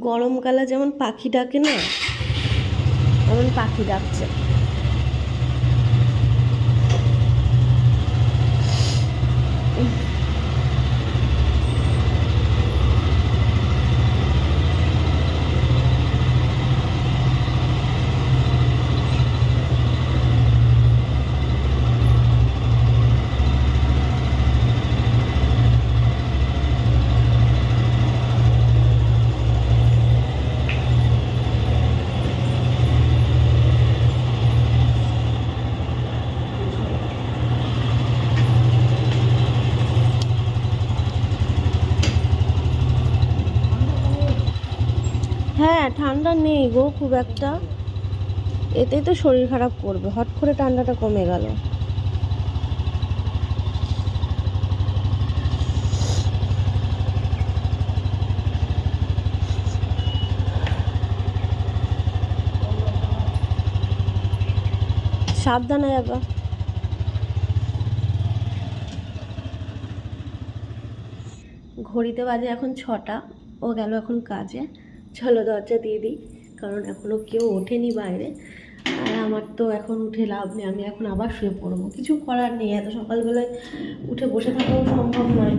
গরমকালে যেমন পাখি ডাকে না তেমন পাখি ডাকছে হ্যাঁ ঠান্ডা নেই গো খুব একটা। এতেই তো শরীর খারাপ করবে। হট করে ঠান্ডাটা কমে গেল। সাবধানে যাবা। ঘড়িতে বাজে এখন ছটা। ও গেল এখন কাজে। চলো দরজা দিয়ে দিই, কারণ এখনও কেউ ওঠেনি বাইরে। আর আমার তো এখন উঠে লাভ নেই, আমি এখন আবার শুয়ে পড়ব। কিছু করার নেই, এত সকালবেলায় উঠে বসে থাকাও সম্ভব নয়।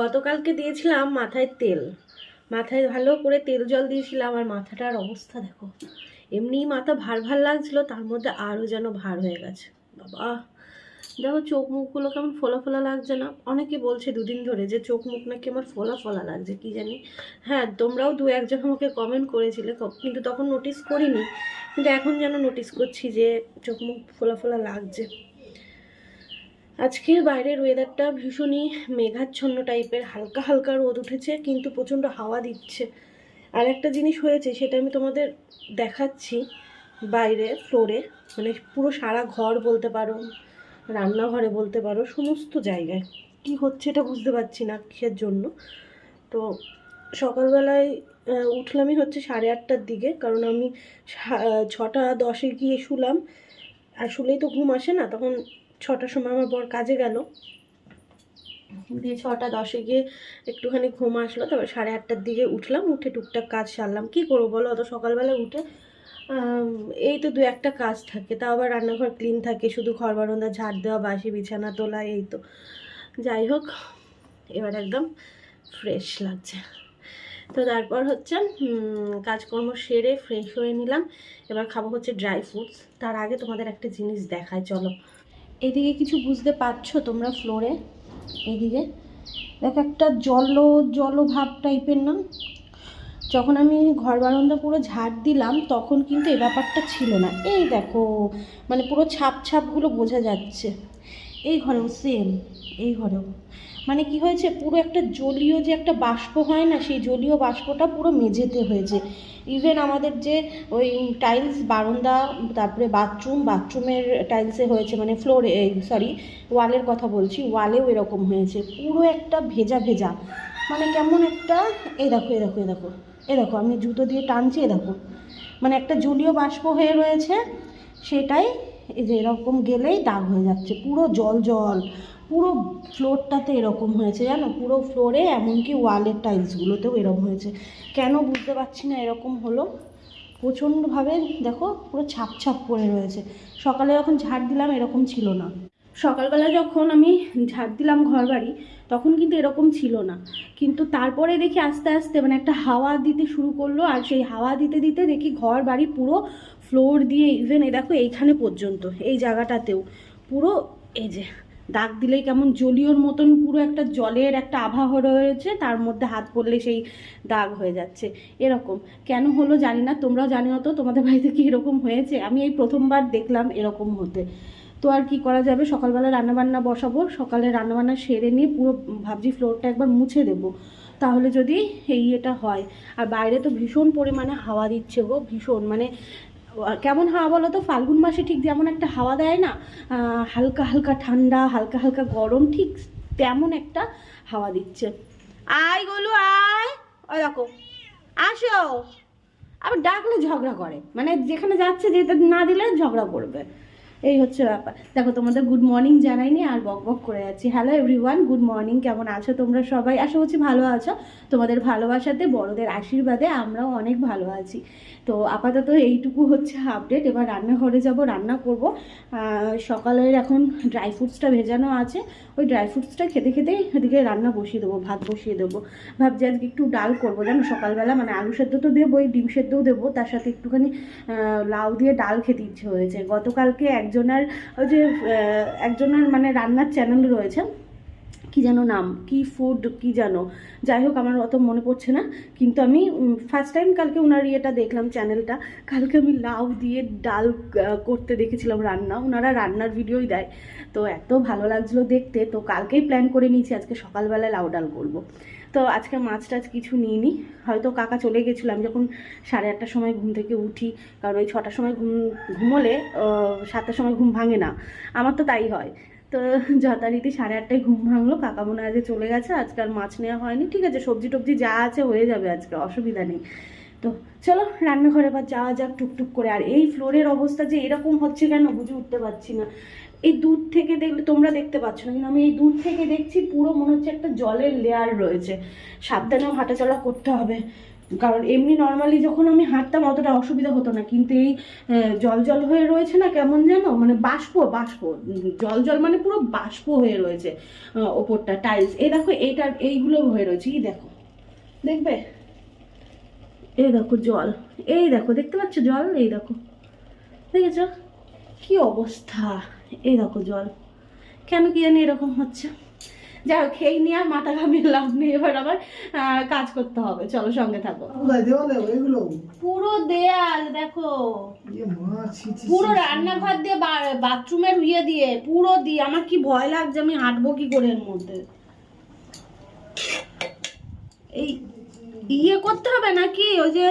গতকালকে দিয়েছিলাম মাথায় তেল। মাথায় ভালো করে তেল জল দিয়েছিলাম, আর মাথাটার অবস্থা দেখো। এমনি মাথা ভার ভার লাগছিল, তার মধ্যে আরও যেন ভার হয়ে গেছে। বাবা! দেখো চোখ মুখগুলো কেমন ফোলা ফোলা লাগছে না? অনেকে বলছে দুদিন ধরে যে চোখ মুখ নাকি আমার ফোলা ফোলা লাগছে, কি জানি? হ্যাঁ তোমরাও দু একজন আমাকে কমেন্ট করেছিলে কিন্তু তখন নোটিস করিনি। কিন্তু এখন যেন নোটিস করছি যে চোখ মুখ ফোলা ফোলা লাগছে। আজকে বাইরের ওয়েদারটা ভীষণই মেঘাচ্ছন্ন টাইপের হালকা হালকা রোদ উঠেছে, কিন্তু প্রচণ্ড হাওয়া দিচ্ছে। আর একটা জিনিস হয়েছে, সেটা আমি তোমাদের দেখাচ্ছি বাইরে ফ্লোরে মানে পুরো সারা ঘর বলতে পারো। রান্নাঘরে বলতে পারো, সমস্ত জায়গায়। কি হচ্ছে এটা বুঝতে পারছি না কিসের জন্য। তো সকালবেলায় উঠলামই হচ্ছে সাড়ে আটটার দিকে, কারণ আমি ছটা দশে গিয়ে শুলাম। আর শুলেই তো ঘুম আসে না, তখন ছটার সময় আমার বর কাজে গেল। দিয়ে ছটা দশে গিয়ে একটুখানি ঘুম আসলো, তারপর সাড়ে আটটার দিকে উঠলাম, উঠে টুকটাক কাজ সারলাম। কী করব বলো? অত সকালবেলা উঠে এই তো দু একটা কাজ থাকে। তাও আবার রান্নাঘর ক্লিন থাকে, শুধু ঘর বারান্দা ঝাড় দেওয়া, বাসি, বিছানা, তোলা, এই তো। যাই হোক, এবার একদম ফ্রেশ লাগছে। তো তারপর হচ্ছে কাজকর্ম সেরে ফ্রেশ হয়ে নিলাম। এবার খাব হচ্ছে ড্রাই ফ্রুটস তার আগে তোমাদের একটা জিনিস দেখায় চলো। এদিকে কিছু বুঝতে পারছ তোমরা ফ্লোরে এদিকে? দেখো একটা জল জল ভাব টাইপের না? যখন আমি ঘর বারান্দা পুরো ঝাড় দিলাম, তখন কিন্তু এই ব্যাপারটা ছিল না। এই দেখো মানে পুরো ছাপ ছাপগুলো বোঝা যাচ্ছে। এই ঘরেও সেম এই ঘরেও। মানে কি হয়েছে, পুরো একটা জলীয় যে একটা বাষ্প হয় না, সেই জলীয় বাষ্পটা পুরো মেঝেতে হয়েছে। ইভেন আমাদের যে ওই টাইলস বারান্দা, তারপরে বাথরুম বাথরুমের টাইলসে হয়েছে মানে ফ্লোরে সরি ওয়ালের কথা বলছি ওয়ালেও এরকম হয়েছে। পুরো একটা ভেজা ভেজা। মানে কেমন একটা, এই দেখো এই দেখো এই দেখো। দেখো, আমি জুতো দিয়ে টানছি দেখো। মানে একটা জলীয় বাষ্প হয়ে রয়েছে, সেটাই এই যে এরকম গেলেই দাগ হয়ে যাচ্ছে। পুরো জল জল, পুরো ফ্লোরটাতে এরকম হয়েছে, জানো? পুরো ফ্লোরে, এমনকি ওয়ালের টাইলসগুলোতেও এরকম হয়েছে। কেন বুঝতে পারছি না এরকম হলো? প্রচণ্ডভাবে, দেখো, পুরো ছাপ ছাপ পড়ে রয়েছে। সকালে যখন ঝাড় দিলাম, এরকম ছিল না। সকালবেলা যখন আমি ঝাড় দিলাম ঘর বাড়ি তখন কিন্তু এরকম ছিল না। কিন্তু তারপরে দেখি আস্তে আস্তে মানে একটা হাওয়া দিতে শুরু করল, আর সেই হাওয়া দিতে দিতে দেখি ঘর বাড়ি পুরো ফ্লোর দিয়ে ইভেন এ দেখো এইখানে পর্যন্ত, এই জায়গাটাতেও। পুরো এই যে দাগ দিলেই কেমন জলীয়র মতন পুরো একটা জলের একটা আভা রয়েছে, তার মধ্যে হাত পড়লে সেই দাগ হয়ে যাচ্ছে। এরকম। কেন হলো জানি না, তোমরাও জানিও তো, তোমাদের বাড়িতে কি এরকম হয়েছে? আমি এই প্রথমবার দেখলাম এরকম হতে। তো আর কি করা যাবে? সকালবেলা রান্নাবান্না বসাবো, সকালে রান্নাবান্না সেরে নিয়ে পুরো ভাবছি ফ্লোরটা একবার মুছে দেবো। তাহলে যদি এই এটা হয়। আর বাইরে তো ভীষণ পরিমাণে হাওয়া দিচ্ছে গো, ভীষণ। মানে কেমন হাওয়া বলো তো? ফাল্গুন মাসে ঠিক যেমন একটা হাওয়া দেয় না হালকা হালকা ঠান্ডা, হালকা হালকা গরম, ঠিক তেমন একটা হাওয়া দিচ্ছে। আয় গোলু, আয়। ওই দেখো, আসো। আবার ডাকলে ঝগড়া করে। মানে যেখানে যাচ্ছে, যেতে না দিলে ঝগড়া করবে। এই হচ্ছে ব্যাপার। দেখো, তোমাদের গুড মর্নিং জানাইনি আর বক বক করে যাচ্ছি। হ্যালো এভরিওয়ান গুড মর্নিং কেমন আছো তোমরা সবাই? আশা করছি ভালো আছো। তোমাদের ভালোবাসাতে, বড়দের আশীর্বাদে আমরাও অনেক ভালো আছি। তো আপাতত এইটুকু হচ্ছে আপডেট এবার রান্নাঘরে যাব, রান্না করব। সকালের এখন ড্রাই ফ্রুটসটা ভেজানো আছে। ওই ড্রাই ফ্রুটসটা খেতে খেতেই এদিকে রান্না বসিয়ে দেবো, ভাত বসিয়ে দেবো। ভাবছি আজকে একটু ডাল করব, জানো? সকালবেলা মানে আলু সেদ্ধ তো দেবো ওই ডিম সেদ্ধও দেবো। তার সাথে একটুখানি লাউ দিয়ে ডাল খেতে ইচ্ছে হয়েছে। গতকালকে একজনের যে একজনের মানে রান্নার চ্যানেল রয়েছে। কি যেন নাম, কি ফুড কি যেন। যাই হোক, আমার অত মনে পড়ছে না। কিন্তু আমি ফার্স্ট টাইম কালকে ওনার ইয়েটা দেখলাম চ্যানেলটা কালকে আমি লাউ দিয়ে ডাল করতে দেখেছিলাম রান্না। ওনারা রান্নার ভিডিওই দেয়। তো এত ভালো লাগছিল দেখতে। তো কালকেই প্ল্যান করে নিয়েছি। আজকে সকালবেলায় লাউ ডাল করব। তো আজকে মাছ টাছ কিছু নিইনি। হয়তো কাকা চলে গেছিল। আমি যখন সাড়ে আটটার সময় ঘুম থেকে উঠি, কারণ ওই ছটার সময় ঘুম, ঘুমোলে সাতটার সময় ঘুম ভাঙে না। আমার তো তাই হয়। তো যথারীতি সাড়ে আটটায় ঘুম ভাঙলো। কাকা মনে যে চলে গেছে, আজকে আর মাছ নেওয়া হয়নি। ঠিক আছে, সবজি টবজি যা আছে হয়ে যাবে আজকে, অসুবিধা নেই। তো চলো, রান্নাঘরে এবার যাওয়া যাক টুকটুক করে। আর এই ফ্লোরের অবস্থা যে এরকম হচ্ছে কেন বুঝে উঠতে পারছি না। এই দূর থেকে দেখলে, তোমরা দেখতে পাচ্ছ না, কিন্তু আমি এই দূর থেকে দেখছি পুরো মনে হচ্ছে একটা জলের লেয়ার রয়েছে। সাবধানেও হাঁটাচলা করতে হবে। কারণ এমনি নর্মালি যখন আমি হাঁটতাম অতটা অসুবিধা হতো না, কিন্তু এই জল জল হয়ে রয়েছে না, কেমন যেন? মানে বাষ্প বাষ্প, জল জল মানে পুরো বাষ্প হয়ে রয়েছে ওপরটা টাইলস এই দেখো, এইটার, এইগুলো হয়ে রয়েছে, এই দেখো। দেখবে? এই দেখো জল। এই দেখো, দেখতে পাচ্ছ জল? এই দেখো। দেখেছ? কি অবস্থা? এই দেখো জল। কেন কি জানি এরকম হচ্ছে। যাই হোক এই নিয়ে আর মাথা ঘামিয়ে লাভ নেই। এবার আবার কাজ করতে হবে। চলো সঙ্গে থাকো। পুরো দেয়াল দেখো। পুরো রান্নাঘর দিয়ে বাথরুমের ইয়ে দিয়ে পুরো দিয়ে। আমার কি ভয় লাগছে আমি হাঁটবো কি করে এর মধ্যে? এই ইয়ে করতে হবে নাকি? ওই যে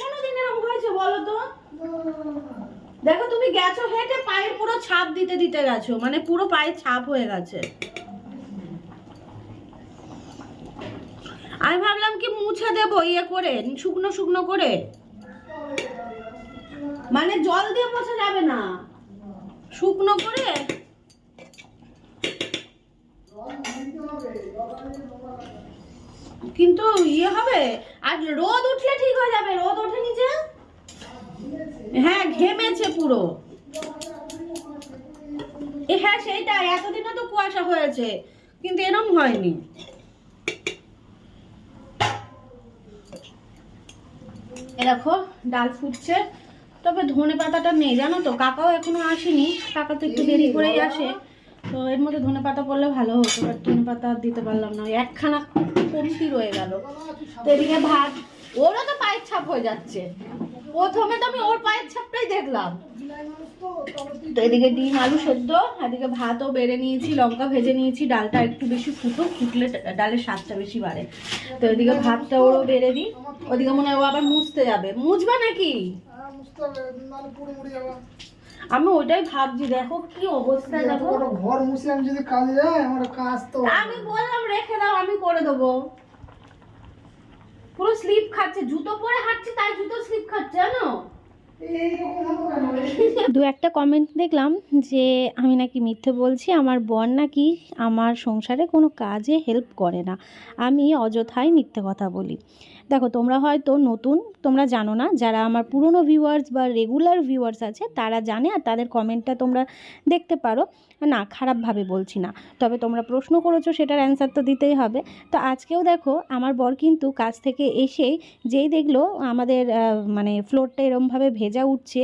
কোনোদিন এরকম হয়েছে বলো তো? দেখো তুমি গেছো হেঁটে পায়ের পুরো ছাপ দিতে দিতে গেছো মানে পুরো পায়ের ছাপ হয়ে গেছে। আমি ভাবলাম কি মুছে দেবো ইয়ে করে, শুকনো শুকনো করে। মানে জল দিয়ে মোছা যাবে না। শুকনো করে। কিন্তু ইয়ে হবে, আর রোদ উঠলে ঠিক হয়ে যাবে, রোদ ওঠেনি যে। হ্যাঁ ঘেমেছে পুরো। হ্যাঁ সেইটাই, এতদিনে তো কুয়াশা হয়েছে, কিন্তু এরম হয়নি। দেখো, ডাল ফুটছে, তবে ধনে পাতাটা নেই, জানো তো, কাকাও এখনও আসেনি, কাকা তো একটু দেরি করেই আসে, তো এর মধ্যে ধনে পাতা পড়লে ভালো হতো ধনে পাতা দিতে পারলাম না একখানা কমতি রয়ে গেল। তো এদিকে ভাত ওরও তো পায়ের ছাপ হয়ে যাচ্ছে। প্রথমে তো আমি ওর পায়ের ছাপটাই দেখলাম। তো এদিকে ডিম আলু সেদ্ধ এদিকে ভাতও বেড়ে নিয়েছি লঙ্কা ভেজে নিয়েছি ডালটা একটু বেশি ফুটো ফুটলে ডালের স্বাদটা বেশি বাড়ে। তো এদিকে ভাতটা ওরও বেড়ে দিই ওদিকে মনে হয় ও আবার মুছতে যাবে। মুছবা নাকি। আমি ওইটাই ভাবছি দেখো কি অবস্থা দেখো। ঘর মুছে আমি যদি কাজে যাই আমার কাজ তো আমি বললাম রেখে দাও আমি করে দেবো। পুরো স্লিপ খাচ্ছে, জুতো পরে হাঁটছে, তাই জুতো স্লিপ খাচ্ছে, জানো? দু একটা কমেন্ট দেখলাম যে, আমি নাকি মিথ্যে বলছি, আমার বর নাকি আমার সংসারে কোনো কাজে হেল্প করে না আমি অযথাই মিথ্যে কথা বলি দেখো, তোমরা হয়তো নতুন তোমরা জানো না, যারা আমার পুরনো ভিউয়ার্স বা রেগুলার ভিউয়ার্স আছে, তারা জানে আর তাদের কমেন্টটা তোমরা দেখতে পারো। না, খারাপভাবে বলছি না। তবে তোমরা প্রশ্ন করেছ, সেটার অ্যান্সার তো দিতেই হবে। তো আজকেও দেখো, আমার বর কিন্তু কাজ থেকে এসেই যেই দেখল আমাদের মানে ফ্লোরটা এরমভাবে ভেজা উঠছে,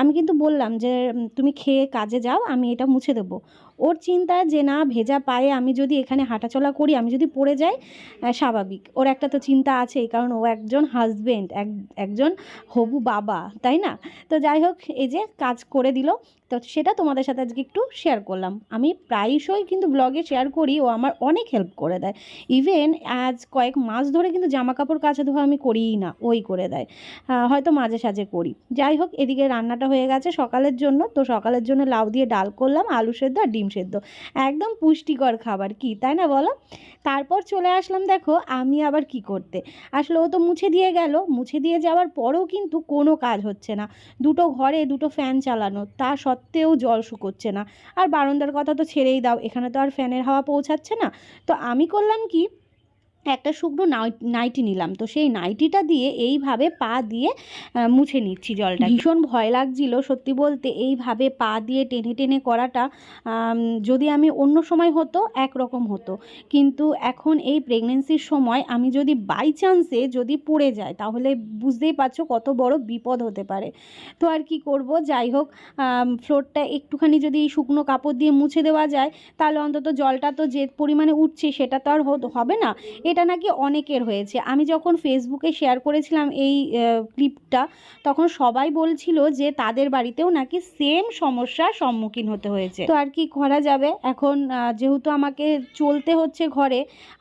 আমি কিন্তু বললাম যে তুমি খেয়ে কাজে যাও, আমি এটা মুছে দেবো। ওর চিন্তা যে না, ভেজা পায়ে আমি যদি এখানে হাঁটাচলা করি, আমি যদি পড়ে যাই স্বাভাবিক। ওর একটা তো চিন্তা আছেই, কারণ ও একজন হাজবেন্ড এক একজন হবু বাবা তাই না? তো যাই হোক এই যে কাজ করে দিল। তো সেটা তোমাদের সাথে আজকে একটু শেয়ার করলাম। আমি প্রায়শই কিন্তু ব্লগে শেয়ার করি, ও আমার অনেক হেল্প করে দেয়। ইভেন আজ কয়েক মাস ধরে কিন্তু জামা কাপড় কাচা ধোয়া আমি করিই না, ওই করে দেয়। হয়তো মাঝে সাঝে করি। যাই হোক, এদিকে রান্নাটা হয়ে গেছে সকালের জন্য। তো সকালের জন্য লাউ দিয়ে ডাল করলাম, আলু সেদ্ধ আর ডিম সেদ্ধ। একদম পুষ্টিকর খাবার, কি তাই না বলো? তারপর চলে আসলাম দেখো, আমি আবার কি করতে? আসলে ও তো মুছে দিয়ে গেল। মুছে দিয়ে যাওয়ার পরেও কিন্তু কোনো কাজ হচ্ছে না। দুটো ঘরে দুটো ফ্যান চালানো, তা সত্ত্বেও সত্ত্বেও জল শুকোচ্ছে না। আর বারান্দার কথা তো ছেড়েই দাও, এখানে তো আর ফ্যানের হাওয়া পৌঁছাচ্ছে না। তো আমি করলাম কি একটা শুকনো নাইট- নিলাম। তো সেই নাইটিটা দিয়ে এইভাবে পা দিয়ে মুছে নিচ্ছি জলটা ভীষণ ভয় লাগছিল সত্যি বলতে। এইভাবে পা দিয়ে টেনে টেনে করাটা যদি আমি অন্য সময় হতো, একরকম হতো। কিন্তু এখন এই প্রেগনেন্সির সময় আমি যদি বাই চান্সে যদি পড়ে যায় তাহলে বুঝতেই পারছ কত বড় বিপদ হতে পারে। তো আর কি করব? যাই হোক ফ্লোরটা একটুখানি যদি শুকনো কাপড় দিয়ে মুছে দেওয়া যায়, তাহলে অন্তত জলটা তো যে পরিমাণে উঠছে, সেটা তো আর হবে না। এটা নাকি অনেকের হয়েছে। আমি যখন ফেসবুকে শেয়ার করেছিলাম এই ক্লিপটা তখন সবাই বলছিল যে তাদের বাড়িতেও নাকি সেম সমস্যার সম্মুখীন হতে হয়েছে। তো আর কি করা যাবে? এখন যেহেতু আমাকে চলতে হচ্ছে ঘরে,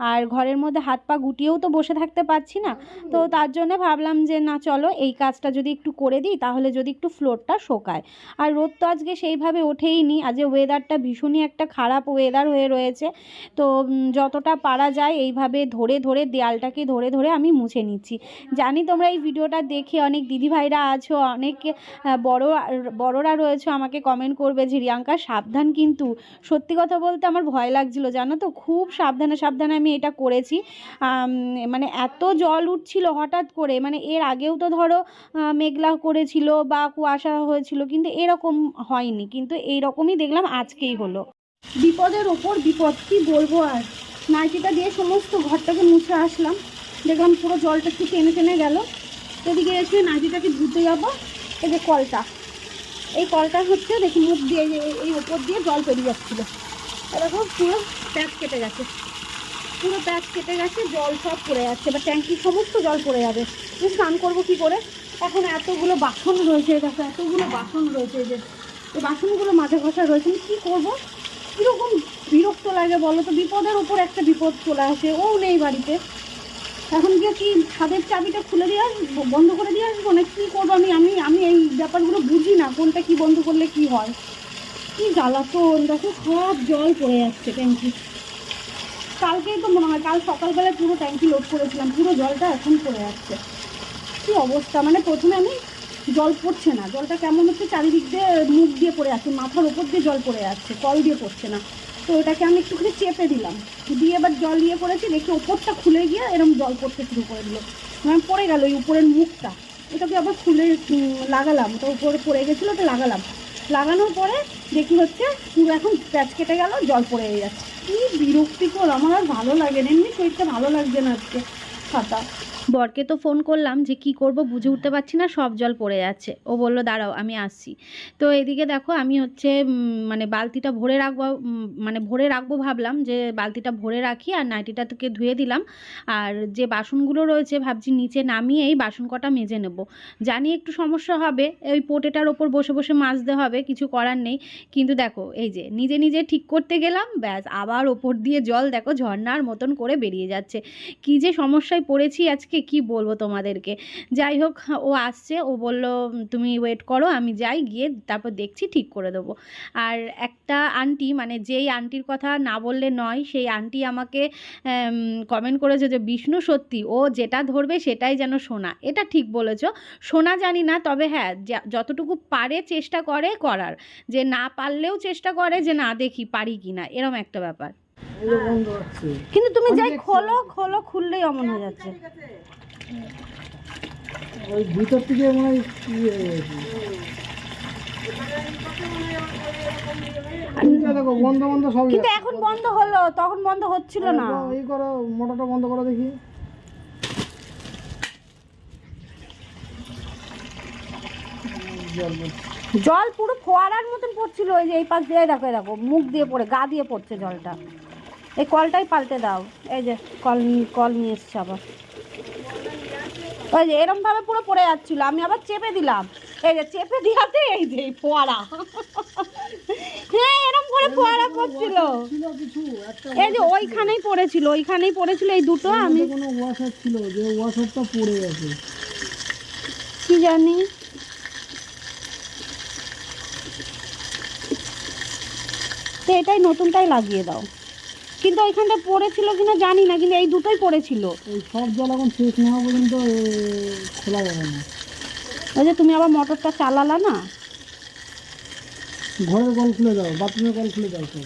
আর ঘরের মধ্যে হাত পা গুটিয়েও তো বসে থাকতে পারছি না, তো তার জন্য ভাবলাম যে না, চলো এই কাজটা যদি একটু করে দিই, তাহলে যদি একটু ফ্লোরটা শোকায়। আর রোদ তো আজকে সেইভাবে ওঠেই নি আজকে ওয়েদারটা ভীষণই একটা খারাপ ওয়েদার হয়ে রয়েছে, তো যতটা পারা যায় এইভাবে ধরে ধরে দেয়ালটাকে ধরে ধরে আমি মুছে নিচ্ছি। জানি তোমরা এই ভিডিওটা দেখে অনেক দিদিভাইরা আছো, অনেক বড়, বড়রা রয়েছে, আমাকে কমেন্ট করবে যে, রিয়াঙ্কা, সাবধান কিন্তু। সত্যি কথা বলতে আমার ভয় লাগছিল, জানো তো? খুব সাবধানে সাবধানে আমি এটা করেছি। মানে এত জল উঠছিল হঠাৎ করে মানে এর আগেও তো ধরো মেঘলা করেছিল বা কুয়াশা হয়েছিল, কিন্তু এরকম হয়নি, কিন্তু এই রকমই দেখলাম আজকেই হলো। বিপদের ওপর বিপদ, কি বলব আর? নাইটিটা দিয়ে সমস্ত ঘরটাকে মুছে আসলাম। দেখলাম পুরো জলটা একটু টেনে টেনে গেল। এদিকে এসে নাইটিটাকে ধুতে যাব। এই যে কলটা। এই কলটা হচ্ছে দেখি মুখ দিয়ে এই ওপর দিয়ে জল পেরিয়ে যাচ্ছিল। এরকম পুরো প্যাচ কেটে গেছে। পুরো প্যাচ কেটে গেছে, জল সব পড়ে যাচ্ছে। বা ট্যাঙ্কির সমস্ত জল পড়ে যাবে। স্নান করব কী করে? এখন এতগুলো বাসন রয়েছে দেখো, এতগুলো বাসন রয়েছে যে। এই বাসনগুলো মাঝে ঘষা রয়েছে। আমি কী করব? কীরকম বিরক্ত লাগে বলো তো? বিপদের উপর একটা বিপদ চলে আসে, ও নেই বাড়িতে। এখন গিয়ে কি ছাদের চাবিটা খুলে দিয়ে আসব বন্ধ করে দিয়ে আসব না কী করব? আমি আমি আমি এই ব্যাপারগুলো বুঝি না, কোনটা কি বন্ধ করলে কি হয়? কি জ্বালাতন, দেখো সব জল পড়ে যাচ্ছে ট্যাঙ্কি কালকেই তো মনে হয়, কাল সকালবেলায় পুরো ট্যাঙ্কি লোড করেছিলাম, পুরো জলটা এখন পড়ে যাচ্ছে। কি অবস্থা? মানে প্রথমে আমি জল পড়ছে না। জলটা কেমন হচ্ছে? চারিদিক দিয়ে মুখ দিয়ে পড়ে আছে, মাথার ওপর দিয়ে জল পড়ে যাচ্ছে কল দিয়ে পড়ছে না। তো ওটাকে আমি একটুখানি চেপে দিলাম। দিয়ে এবার জল দিয়ে করেছি, দেখি ওপরটা খুলে গিয়ে এরকম জল পড়তে শুরু করে দিল। মানে পড়ে গেল ওই উপরের মুখটা। এটাকে আবার খুলে লাগালাম। তো উপরে পড়ে গেছিল, ওটা লাগালাম। লাগানোর পরে দেখি হচ্ছে পুরো এখন প্যাচ কেটে গেল, জল পড়ে যাচ্ছে। কি বিরক্তিকর, আমার আর ভালো লাগে না। এমনি শরীরটা ভালো লাগছে না আজকে। ছাতা বরকে তো ফোন করলাম যে কি করব বুঝে উঠতে পারছি না, সব জল পড়ে যাচ্ছে। ও বলল, দাঁড়াও, আমি আসছি। তো এদিকে দেখো, আমি হচ্ছে মানে বালতিটা ভরে রাখব মানে ভরে রাখব ভাবলাম যে বালতিটা ভরে রাখি আর নাইটিটা ধুয়ে দিলাম। আর যে বাসনগুলো রয়েছে ভাবছি নিচে নামিয়েই বাসন কটা মেজে নেব। জানি একটু সমস্যা হবে ওই পোটেটার ওপর বসে বসে মাজতে হবে, কিছু করার নেই। কিন্তু দেখো, এই যে নিজে নিজে ঠিক করতে গেলাম, ব্যাস, আবার ওপর দিয়ে জল দেখো ঝর্ণার মতন করে বেরিয়ে যাচ্ছে। কি যে সমস্যায় পড়েছি আজকে কি বলব তোমাদেরকে? যাই হোক ও আসছে, ও বলল তুমি ওয়েট করো, আমি যাই, গিয়ে তারপর দেখছি, ঠিক করে দেবো। আর একটা আন্টি মানে যেই আন্টির কথা না বললে নয়, সেই আন্টি আমাকে কমেন্ট করেছে যে, বিষ্ণু, সত্যি, ও যেটা ধরবে সেটাই যেন সোনা। এটা ঠিক বলেছ। সোনা জানি না, তবে হ্যাঁ যতটুকু পারে চেষ্টা করে করার। যে না পারলেও চেষ্টা করে, যে না দেখি পারি কি না এরম একটা ব্যাপার। কিন্তু তুমি যাই খোলো খোলো খুললেই অমন হয়ে যাচ্ছে। ওই ভিতর থেকে মনে গেছে। এইটা দেখো বন্ধ বন্ধ সব কিন্তু এখন বন্ধ হলো তখন বন্ধ হচ্ছিল না। এই করো মোটরটা বন্ধ করো দেখি। জল পুরো ফোয়ারার মতন পড়ছিল ওই যে এই পাশ দিয়ে দেখো দেখো মুখ দিয়ে পড়ে গা দিয়ে পড়ছে জলটা। এই কলটাই পাল্টে দাও। এই যে কল কল নিয়ে এসছে আবার। ওই যে এরমভাবে পুরো পড়ে যাচ্ছিল। আমি আবার চেপে দিলাম। এই যে চেপে দিয়াতে এই যে এই ফোয়ারা। হ্যাঁ এরম করে ফোয়ারা পড়ছিল এই যে ওইখানেই পড়েছিল ওইখানেই পড়েছিল এই দুটো। আমি কোনো ওয়াশার ছিল যে ওয়াশারটা পড়ে গেছে। কি জানি? তো এটাই নতুনটাই লাগিয়ে দাও। কিন্তু ওইখানটা পড়েছিল কিনা জানি না কিন্তু এই দুটোই পড়েছিল। এই সব জল এখন শেষ না হওয়া পর্যন্ত খোলা যাবে না। ওই যে তুমি আবার মোটরটা চালালা না? ঘরের কল খুলে দাও বাথরুমের কল খুলে দাও সব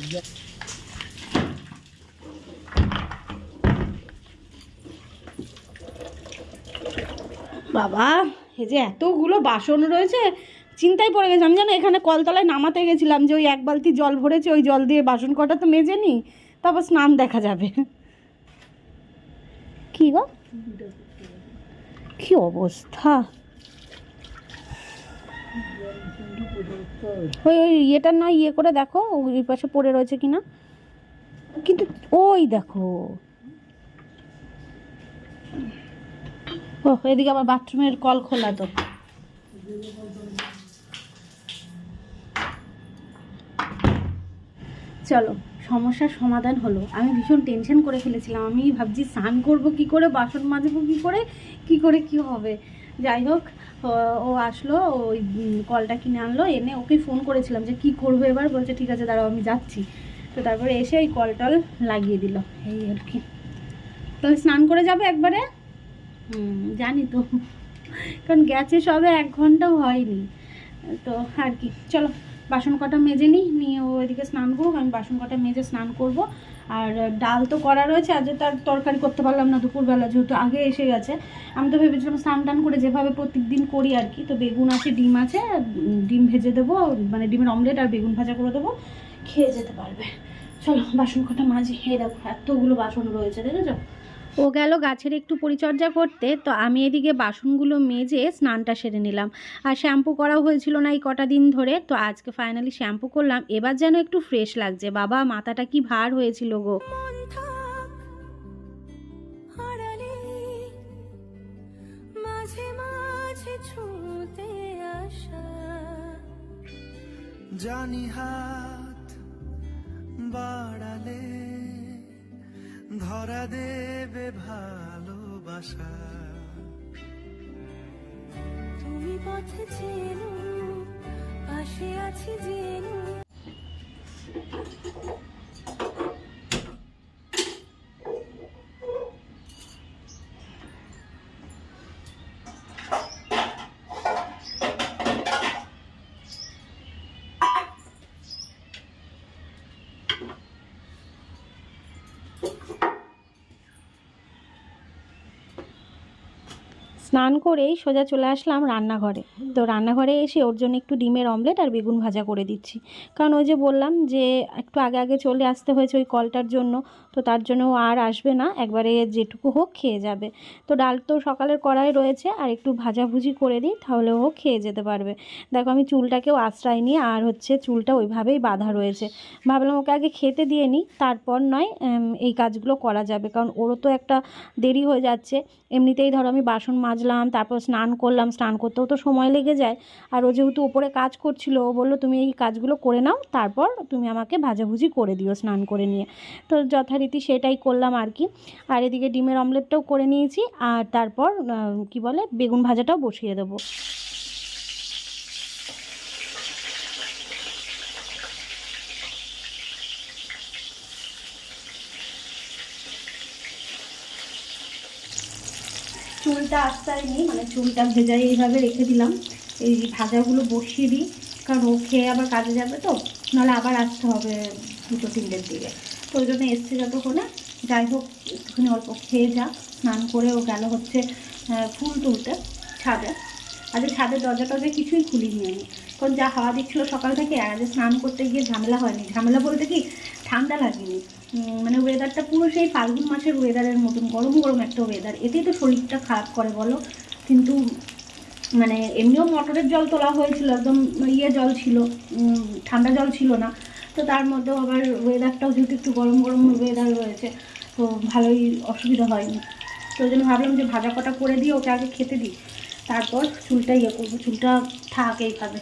বাবা এই যে এতগুলো বাসন রয়েছে চিন্তায় পড়ে গেছে। আমি জানো এখানে কলতলায় নামাতে গেছিলাম যে ওই এক বালতি জল ভরেছে ওই জল দিয়ে বাসন কটা তো মেজে নি। তারপর স্নান দেখা যাবে। কি গো? কি অবস্থা? ওই ওই ইয়েটা না ইয়ে করে দেখো, ওই পাশে পড়ে রয়েছে কিনা। কিন্তু ওই দেখো। ও এদিকে আবার বাথরুমের কল খোলা তো। চলো। সমস্যার সমাধান হলো। আমি ভীষণ টেনশন করে ফেলেছিলাম। আমি ভাবছি, স্নান করব কি করে? বাসন মাজবো কি করে? কি করে কি হবে? যাই হোক, ও- আসলো ওই কলটা কিনে আনলো, এনে ওকে ফোন করেছিলাম যে, কি করব এবার? বলছে, ঠিক আছে, দাঁড়াও, আমি যাচ্ছি। তো তারপরে এসে ওই কল টল লাগিয়ে দিল। এই আর কি। তাহলে স্নান করে যাবে একবারে? হুম, জানি তো। কারণ গেছে সবে এক ঘন্টাও হয়নি। তো আর কি, চলো। বাসন কটা মেজে নিই, নিয়ে ও স্নান করুক, আমি বাসন কটা মেজে স্নান করব। আর ডাল তো করা রয়েছে, আজ তার তরকারি করতে পারলাম না দুপুরবেলা, যেহেতু আগে এসে গেছে। আমি তো ভেবেছিলাম স্নান টান করে যেভাবে প্রত্যেক দিন করি আর কি, তো বেগুন আছে, ডিম আছে, ডিম ভেজে দেবো মানে ডিমের অমলেট আর বেগুন ভাজা করে দেবো, খেয়ে যেতে পারবে। চলো, বাসন কটা মাঝে এই দেখো, এতগুলো বাসন রয়েছে, দেখেছ? ও গেল গাছের একটু পরিচর্যা করতে, তো আমি এদিকে বাসনগুলো মেজে স্নানটা সেরে নিলাম। আর শ্যাম্পু করাও হয়েছিল না এই কটা দিন ধরে, তো আজকে ফাইনালি শ্যাম্পু করলাম। এবার যেন একটু ফ্রেশ লাগছে। বাবা, মাথাটা কি ভার হয়েছিল গো। জানি হাত বাড়ালে ধরা দেবে ভালোবাসা। তুমি পথে চেনো পাশে আছি জেনো। স্নান করেই সোজা চলে আসলাম রান্নাঘরে। তো রান্নাঘরে এসে ওর জন্য একটু ডিমের অমলেট আর বেগুন ভাজা করে দিচ্ছি। কারণ ওই যে বললাম যে একটু আগে আগে চলে আসতে হয়েছে ওই কলটার জন্য, তো তার জন্য আর আসবে না। একবারে যেটুকু হোক খেয়ে যাবে। তো ডাল তো সকালের কড়াই রয়েছে, আর একটু ভাজাভুজি করে দিই, তাহলে ও খেয়ে যেতে পারবে। দেখো আমি চুলটাকেও আশ্রয় নিয়ে, আর হচ্ছে চুলটা ওইভাবেই বাঁধা রয়েছে। ভাবলাম ওকে আগে খেতে দিয়ে নিই, তারপর নয় এই কাজগুলো করা যাবে। কারণ ওরও তো একটা দেরি হয়ে যাচ্ছে। এমনিতেই ধরো আমি বাসন মাজলাম তারপর স্নান করলাম, স্নান করতেও তো সময় লেগে যায়। আর ও যেহেতু ওপরে কাজ করছিল, ও বলল, তুমি এই কাজগুলো করে নাও, তারপর তুমি আমাকে ভাজাভুজি করে দিও স্নান করে নিয়ে। তো যথারীতি সেটাই করলাম আর কি। আর এদিকে ডিমের অমলেটটাও করে নিয়েছি, আর তারপর কি বলে, বেগুন ভাজাটাও বসিয়ে দেবো। চুলটা আস্তায়নি মানে চুলটা ভেজাই এইভাবে রেখে দিলাম। এই ভাজাগুলো বসিয়ে দিই, কারণ ও খেয়ে আবার কাজে যাবে তো, নাহলে আবার আসতে হবে দুটো তিনটের দিকে। তো ওই জন্য এসছে যতক্ষণে যাই হোক, একটুখানি অল্প খেয়ে যা, স্নান করে ও গেল হচ্ছে ফুল তুলতে, ছাদে। আজকে ছাদের দরজা টরজা কিছুই খুলিনি আমি, কারণ যা হাওয়া দিচ্ছিল সকাল থেকে, আর আজকে স্নান করতে গিয়ে ঝামেলা হয়নি। ঝামেলা বলতে কি, ঠান্ডা লাগেনি। মানে ওয়েদারটা পুরো সেই ফাল্গুন মাসের ওয়েদারের মতন, গরম গরম একটা ওয়েদার এতেই তো শরীরটা খারাপ করে বলো। কিন্তু মানে এমনিও মোটরের জল তোলা হয়েছিল, একদম ইয়ে জল ছিল ঠান্ডা জল ছিল না। তো তার মধ্যেও আবার ওয়েদারটাও যেহেতু একটু গরম গরম ওয়েদার রয়েছে, তো ভালোই অসুবিধা হয়নি। তো ওই জন্য ভাবলাম যে ভাজা কটা করে দিয়ে ওকে আগে খেতে দিই। তারপর চুলটা ইয়ে করব, চুলটা থাক এইভাবে।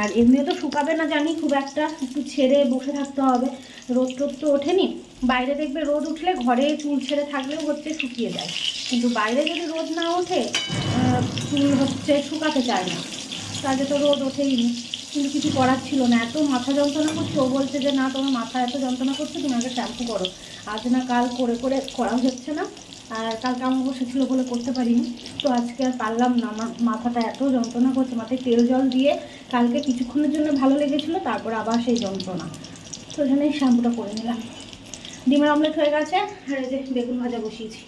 আর এমনিও তো শুকাবে না জানি, খুব একটা একটু ছেড়ে বসে থাকতে হবে। রোদ টোদ তো ওঠেনি। বাইরে দেখবে রোদ উঠলে ঘরে চুল ছেড়ে থাকলেও হচ্ছে শুকিয়ে যায়। কিন্তু বাইরে যদি রোদ না ওঠে চুল হচ্ছে শুকাতে চায় না। কাজে তো রোদ ওঠেই নি। কিন্তু কিছু করার ছিল না। এত মাথা যন্ত্রণা করছে। ও বলছে যে, না, তোমার মাথা এত যন্ত্রণা করছে, তুমি আগে শ্যাম্পু করো। আজ না কাল করে করে করা হচ্ছে না। আর কালকে আমার বসেছিল বলে করতে পারিনি। তো আজকে আর পারলাম না। আমার মাথাটা এত যন্ত্রণা করছে, মাথায় তেল জল দিয়ে কালকে কিছুক্ষণের জন্য ভালো লেগেছিলো, তারপর আবার সেই যন্ত্রণা। তো ওখানে শ্যাম্পুটা করে নিলাম। ডিমের অমলেট হয়ে গেছে, আর এই যে বেগুন ভাজা বসিয়েছি।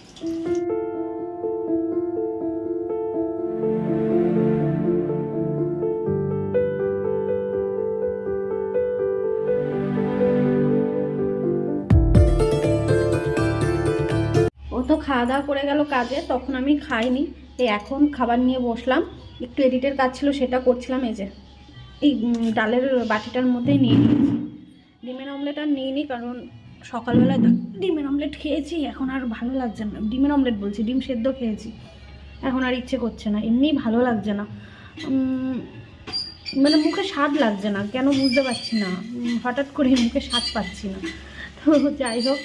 খাওয়া দাওয়া করে গেল কাজে, তখন আমি খাইনি। এই এখন খাবার নিয়ে বসলাম। একটু এডিটের কাজ ছিল, সেটা করছিলাম এই যে, এই ডালের বাটিটার মধ্যেই নিয়ে নিয়েছি। ডিমের অমলেট আর নিইনি, কারণ সকালবেলায় ডিমের অমলেট খেয়েছি, এখন আর ভালো লাগছে না। ডিমের অমলেট বলছি, ডিম সেদ্ধ খেয়েছি। এখন আর ইচ্ছে করছে না, এমনি ভালো লাগছে না। মানে মুখে স্বাদ লাগছে না, কেন বুঝতে পারছি না। হঠাৎ করে মুখে স্বাদ পাচ্ছি না। তো যাই হোক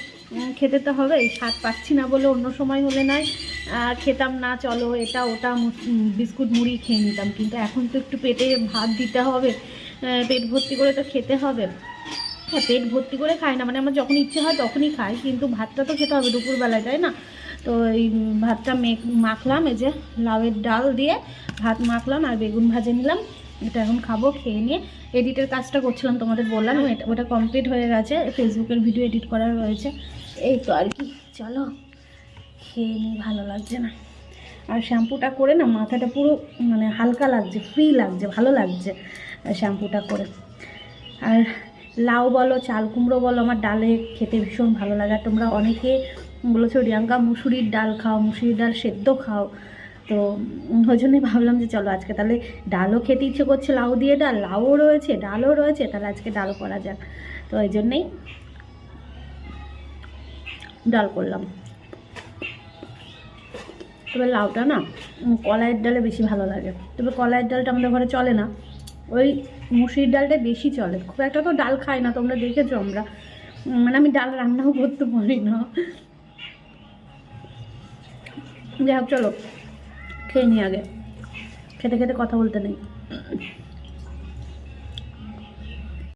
খেতে তো হবে স্বাদ পাচ্ছি না বলে অন্য সময় হলে নয় খেতাম না, চলো এটা ওটা বিস্কুট মুড়ি খেয়ে নিতাম। কিন্তু এখন তো একটু পেটে ভাত দিতে হবে। পেট ভর্তি করে তো খেতে হবে। হ্যাঁ পেট ভর্তি করে খাই না। মানে আমার যখন ইচ্ছে হয় তখনই খাই। কিন্তু ভাতটা তো খেতে হবে দুপুরবেলায়, তাই না? তো এই ভাতটা মেখ মাখলাম। এই যে লাউয়ের ডাল দিয়ে ভাত মাখলাম আর বেগুন ভাজে নিলাম। এটা এখন খাব খেয়ে নিয়ে এডিটের কাজটা করছিলাম তোমাদের বললাম ওটা কমপ্লিট হয়ে গেছে ফেসবুকের ভিডিও এডিট করা রয়েছে। এই তো আর কি চলো। খেয়ে নিই ভালো লাগছে না। আর শ্যাম্পুটা করে না মাথাটা পুরো মানে হালকা লাগছে ফ্রি লাগছে ভালো লাগছে শ্যাম্পুটা করে। আর লাউ বলো চাল কুমড়ো বলো আমার ডালে খেতে ভীষণ ভালো লাগে। আর তোমরা অনেকে বলেছ রিয়াঙ্কা মুসুরির ডাল খাও মুসুরির ডাল সেদ্ধ খাও। তো ওই জন্যই ভাবলাম যে চলো আজকে তাহলে ডালও খেতে ইচ্ছে করছে, লাউ দিয়ে ডাল, লাউও রয়েছে, ডালও রয়েছে, তাহলে আজকে ডাল করা যাক। তো ওই জন্যেই ডাল করলাম। তবে লাউটা না কলাইয়ের ডালে বেশি ভালো লাগে। তবে কলাইয়ের ডালটা আমাদের ঘরে চলে না। ওই মুসুরির ডালটা বেশি চলে। খুব একটা তো ডাল খাই না, তোমরা দেখেছ আমরা। মানে আমি ডাল রান্নাও করতে পারি না। যাই হোক, চলো। খেয়ে নিই আগে। খেতে খেতে কথা বলতে নেই।